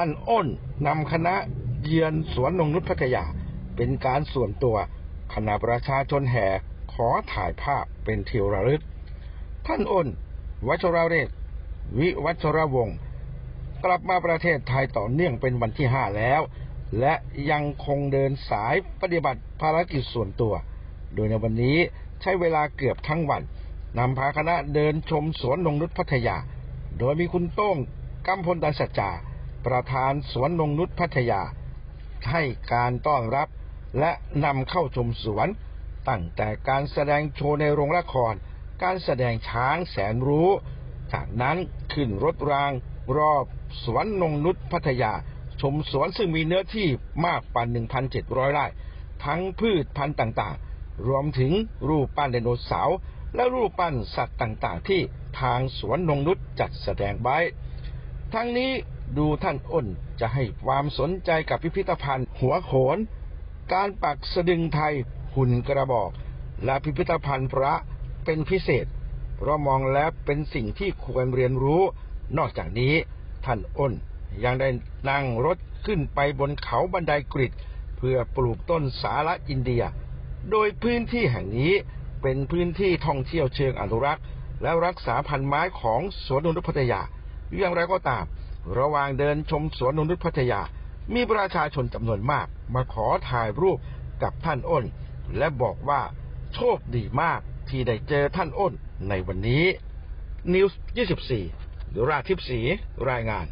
านอ้นนำคณะเยือนสวนนงนุชพัทยา เป็นการส่วนตัวคณะประชาชนแห่ขอถ่ายภาพเป็นที่ระลึก ท่านอ้น วัชราเรศ วิวัชรวงศ์กลับมาประเทศไทยต่อเนื่องเป็นวันที่ห้าแล้ว และยังคงเดินสายปฏิบัติภารกิจส่วนตัว โดยในวันนี้ใช้เวลาเกือบทั้งวันนำพาคณะเดินชมสวนนงนุชพัทยา โดยมีคุณโต้งกำพลตันสัจจา ประธานสวนนงนุชพัทยา ให้การต้อนรับและนำเข้าชมสวน ตั้งแต่การแสดงโชว์ในโรงละคร การแสดงช้างแสนรู้ จากนั้นขึ้นรถรางรอบสวนนงนุชพัทยา ชมสวนซึ่งมีเนื้อที่มากกว่า 1,700 ไร่ ทั้งพืชพันธุ์ต่างๆ รวมถึงรูปปั้นไดโนเสาร์และรูปปั้นสัตว์ต่างๆ ที่ทางสวนนงนุชจัดแสดงไว้ ทั้งนี้ ดูท่านอ้นจะให้ความสนใจกับพิพิธภัณฑ์ หัวโขน การปักสะดึงไทยหุ่นกระบอก และพิพิธภัณฑ์พระเป็นพิเศษ เพราะมองแล้วเป็นสิ่งที่ควรเรียนรู้ นอกจากนี้ท่านอ้นยังได้นั่งรถขึ้นไปบนเขาบันไดกริดเพื่อปลูกต้นสาระอินเดีย โดยพื้นที่แห่งนี้เป็นพื้นที่ท่องเที่ยวเชิงอนุรักษ์ และรักษาพันธุ์ไม้ของสวนนงนุพัทยาอย่างไรก็ตาม ระหว่างเดินชมสวนนนุชพัทยา มีประชาชนจำนวนมาก มาขอถ่ายรูปกับท่านอ้น และบอกว่าโชคดีมากที่ได้เจอท่านอ้นในวันนี้นิวส์24ราทิพสีรายงาน